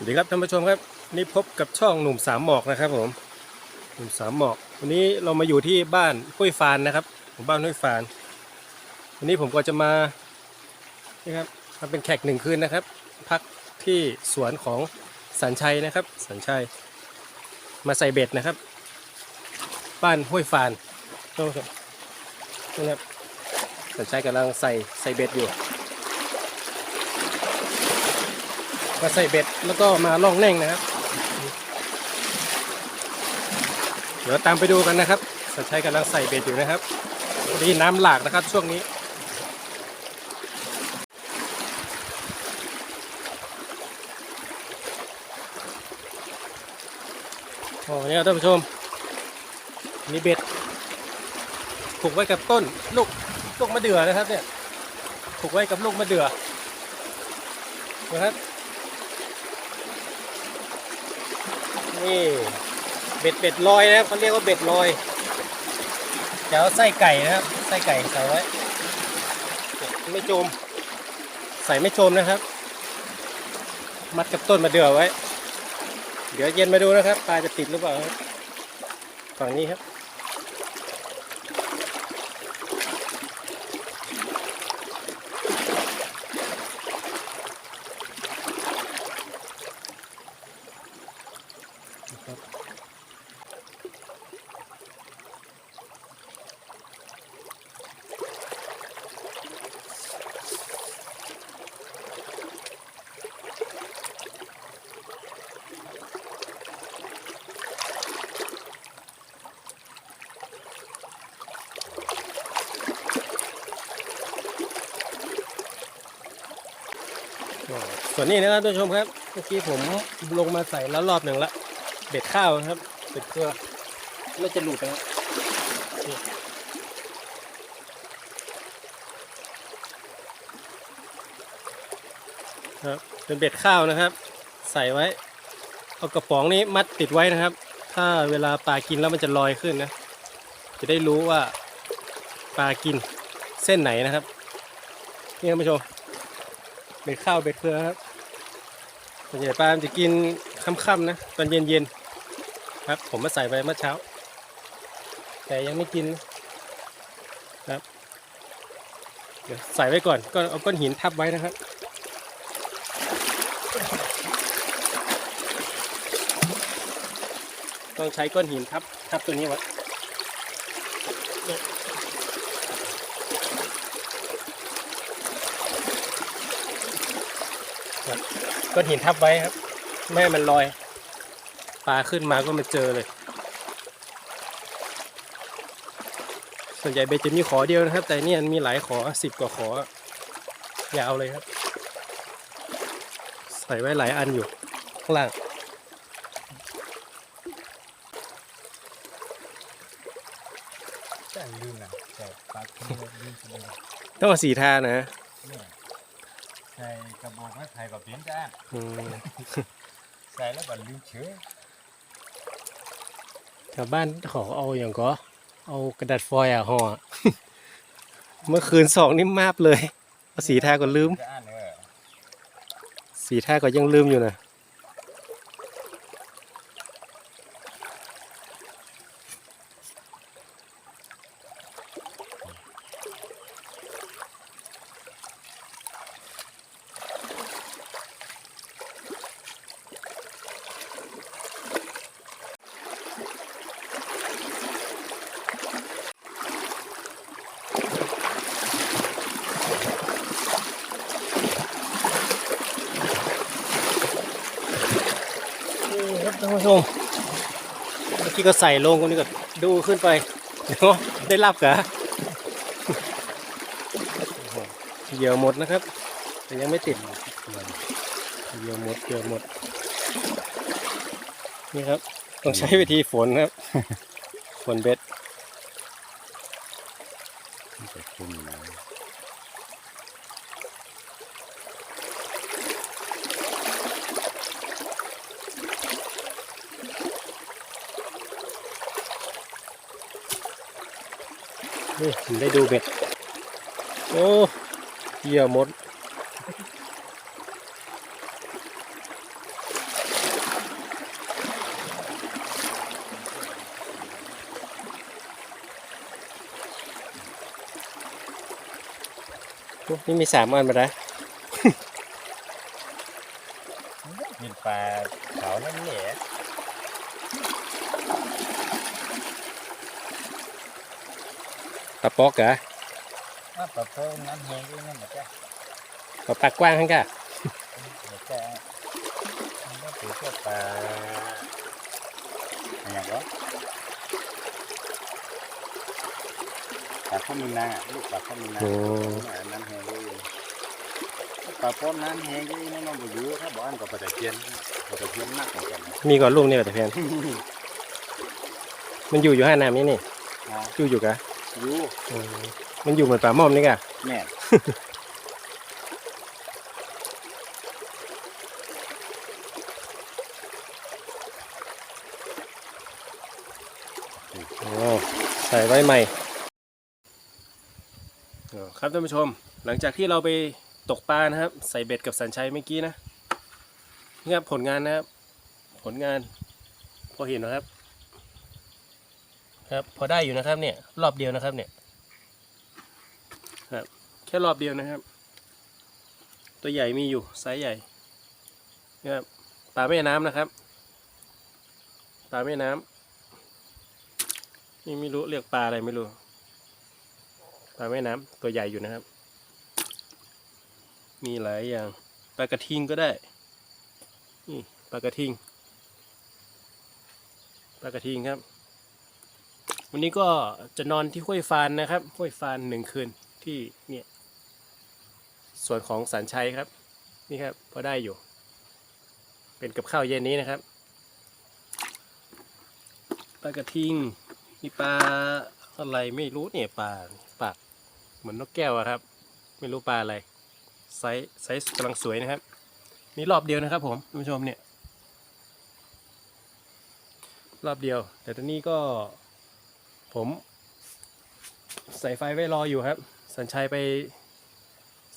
สวัสดีครับท่านผู้ชมครับนี่พบกับช่องหนุ่มสามหมอกนะครับผมหนุ่มสามหมอก วันนี้เรามาอยู่ที่บ้านห้วยฟานนะครับผมบ้านห้วยฟาน วันนี้ผมก็จะมานี่ครับมาเป็นแขกหนึ่งคืนนะครับ พักที่สวนของสันชัยนะครับ สันชัย มาใส่เบ็ดนะครับ บ้านห้วยฟานนี่ครับนี่ครับสันชัยกำลังใส่ใส่เบ็ดอยู่ มาใส่เบ็ดแล้วก็มาล่องแน่งนะครับ เดี๋ยวตามไปดูกันนะครับสัญชัยกำลังใส่เบ็ดอยู่นะครับพอดีน้ำหลากนะครับช่วงนี้โอ้เนี่ยท่านผู้ชมมีเบ็ดผูกไว้กับต้นลูกลูกมะเดื่อนะครับเนี่ยผูกไว้กับลูกมะเดื่อนะครับ นี่เบ็ดเบ็ดลอยนะครับเขาเรียกว่าเบ็ดลอยเดี๋ยวไส้ไก่นะครับไส้ไก่ใส่ไว้ไม่จม ใส่ไม่จมนะครับ มัดกับต้นมาเดือไว้ เดี๋ยวเย็นมาดูนะครับปลาจะติดหรือเปล่าครับฝั่งนี้ครับ ส่วนนี้นะครับท่านผู้ชมครับเมื่อกี้ผมลงมาใส่แล้วรอบหนึ่งละเบ็ดข้าวครับเบ็ดเกลือแล้วจะหลุดนะครับนี่ครับเป็นเบ็ดข้าวนะครับ ใส่ไว้ เอากระป๋องนี้มัดติดไว้นะครับ ถ้าเวลาปลากินแล้วมันจะลอยขึ้นนะ จะได้รู้ว่าปลากินเส้นไหนนะครับ นี่ท่านผู้ชมเบ็ดข้าวเบ็ดเกลือครับ ส่วนใหญ่ปลามจะกินค่ำๆนะตอนเย็นๆครับ ผมมาใส่ไปเมื่อเช้า แต่ยังไม่กินครับเดี๋ยวใส่ไว้ก่อนก็เอาก้อนหินทับไว้นะครับต้องใช้ก้อนหินทับทับตัวนี้ไว้เนี่ยครับ ก้อนหินทับไว้ครับ ไม่ให้มันลอย ปลาขึ้นมาก็มาเจอเลย ส่วนใหญ่เบสจะมีขอเดียวนะครับ แต่เนี่ยมีหลายขอสิบกว่าขอ ยาวเลยครับ ใส่ไว้หลายอันอยู่ ข้างล่างใช่ลืมนะแต่ปากที่ลืมไปเลยต้องเอาสีทานะเนี่ย ใส่กระบอกไม้ไผ่กับเปลี่ยนจ้าอืมใส่แล้วก็ลืมเชื้อแถวบ้านเขอเอาอย่างก็ เอากระดาษฟอยล์อะห่อ เมื่อคืนสองนี่มาบเลยเอาสีทาก็ลืม จ้าเนอะ สีทาก็ยังลืมอยู่นะ นี่ครับท่านผู้ชมเมื่อ กี้ก็ใส่ลงคนนี้ก็ดูขึ้นไปเนาะได้รับกะโอ้โหเหยื่อหมดนะครับ แต่ยังไม่ติดเหยื่อหมดเหยื่อหมด นี่ครับ ต้องใช้วิธีฝนครับ ฝนเบ็ด นี่ผมได้ดูเบ็ด โอ้เหี่ยมด นี่มีสามอันมาได้เห็นปลาขาวนั่นเนี่ย ปลาปอกเหรอถ้าปลาโป้งน้ำแห้งด้วยนั่นแหละจ้ะปลาปากกว้างทั้งกะเดี๋ยวจะมันก็ถือพวกปลาอะไรอย่างเงี้ยปลาข้าวมีนาอะลูกปลาข้าวมีนาโอ้น้ำแห้งด้วยปลาโป้งน้ำแห้งด้วยนั่นมันบ่อยู่ถ้าบ่อันก็ปลาตะเพียนปลาตะเพียนมากเหมือนกันนะมีก่อนลูกนี่แหละแต่แพนมันอยู่อยู่ห้าน้ำนี่นี่อ๋ออยู่อยู่กะ อยู่อืมมันอยู่เหมือนปลาหม่อมนี่กะแม่โอ้ใส่ไว้ใหม่อ๋อครับท่านผู้ชม หลังจากที่เราไปตกปลานะครับ ใส่เบ็ดกับสัญชัยเมื่อกี้นะนี่ครับผลงานนะครับ ผลงาน พอเห็นนะครับ ครับ พอได้อยู่นะครับเนี่ย รอบเดียวนะครับ เนี่ย ครับ แค่รอบเดียวนะครับ ตัวใหญ่มีอยู่ไซส์ใหญ่นะครับปลาแม่น้ำนะครับปลาแม่น้ำนี่ไม่รู้เรียกปลาอะไรไม่รู้ปลาแม่น้ำตัวใหญ่อยู่นะครับ มีหลายอย่างปลากระทิงก็ได้นี่ปลากระทิงปลากระทิงครับ วันนี้ก็จะนอนที่ห้วยฟานนะครับ ห้วยฟานหนึ่งคืนที่เนี่ยส่วนของสันชัยครับ นี่ครับพอได้อยู่ เป็นกับข้าวเย็นนี้นะครับปลากระทิงมีปลาอะไรไม่รู้เนี่ยปลาปากเหมือนนกแก้วครับ ไม่รู้ปลาอะไรไซส์ไซส์กำลังสวยนะครับ นี่รอบเดียวนะครับ ผมท่านผู้ชมเนี่ย รอบเดียว แต่ตอนนี้ก็ ผมใส่ไฟไว้รออยู่ครับ สัญชัยไป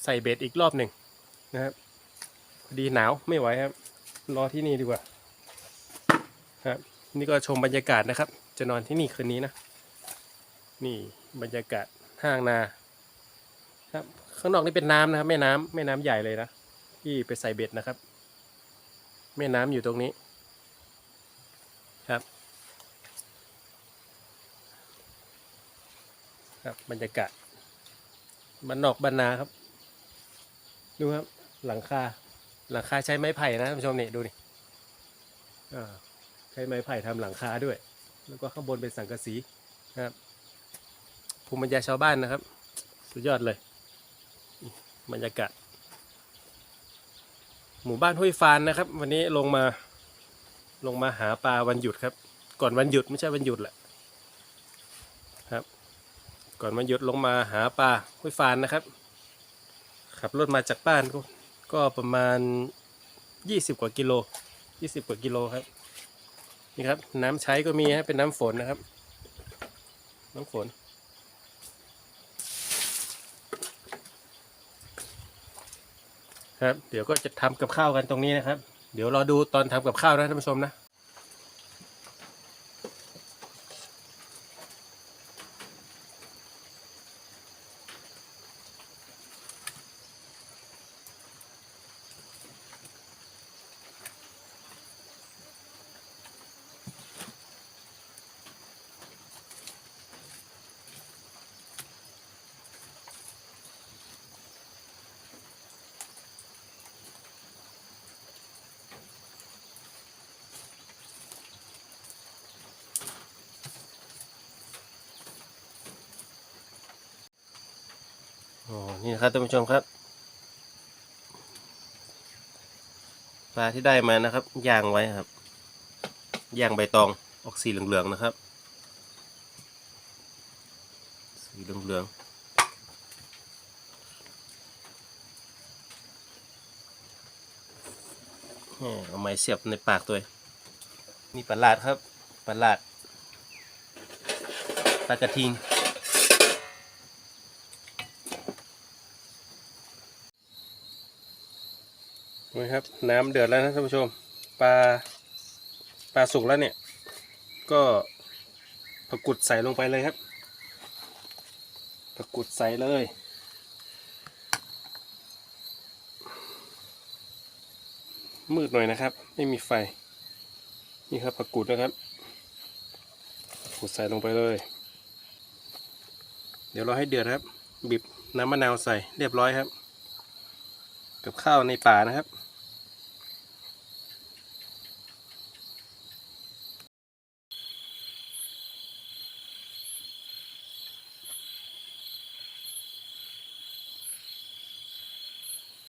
ใส่เบ็ดอีกรอบหนึ่งนะครับพอดีหนาวไม่ไหวครับ รอที่นี่ดีกว่าครับนี่ก็ชมบรรยากาศนะครับ จะนอนที่นี่คืนนี้นะ นี่บรรยากาศห้างนาครับข้างนอกนี่เป็นน้ำนะครับแม่น้ำแม่น้ำใหญ่เลยนะที่ไปใส่เบ็ดนะครับ แม่น้ำอยู่ตรงนี้ ครับ ครับบรรยากาศบ้านนอกบ้านนาครับ ดูครับ หลังคา หลังคาใช้ไม้ไผ่นะท่านผู้ชมนี่ดูนี่ใช้ไม้ไผ่ทำหลังคาด้วย แล้วก็ข้างบนเป็นสังกะสีนะครับภูมิปัญญาชาวบ้านนะครับ สุดยอดเลยบรรยากาศหมู่บ้านห้วยฟานนะครับ วันนี้ลงมาลงมาหาปลาวันหยุดครับ ก่อนวันหยุดไม่ใช่วันหยุดแหละ ก่อนวันหยุดลงมาหาปลาห้วยฟานนะครับ ขับรถมาจากบ้านก็ก็ประมาณ 20 กว่ากิโล 20 กว่ากิโลครับ นี่ครับ น้ำใช้ก็มีฮะเป็นน้ำฝนนะครับ น้ำฝน ครับ เดี๋ยวก็จะทำกับข้าวกันตรงนี้นะครับ เดี๋ยวรอดูตอนทำกับข้าวนะท่านผู้ชมนะ อ๋อนี่นะครับท่านผู้ชมครับปลาที่ได้มานะครับย่างไว้ครับย่างใบตองออกสีเหลืองๆนะครับ สีเหลืองๆเอาไม้เสียบในปากตัวนี่ปลาลาดครับปลาลาดปลากระทิง นะครับ น้ำเดือดแล้วนะท่านผู้ชม ปลาปลาสุกแล้วเนี่ย ก็ผักกุดใส่ลงไปเลยครับผักกุดใส่เลยมืดหน่อยนะครับ ไม่มีไฟ นี่ครับผักกุดนะครับกุดใส่ลงไปเลย เดี๋ยวเราให้เดือดครับ บีบน้ำมะนาวใส่เรียบร้อยครับ กับข้าวในป่านะครับ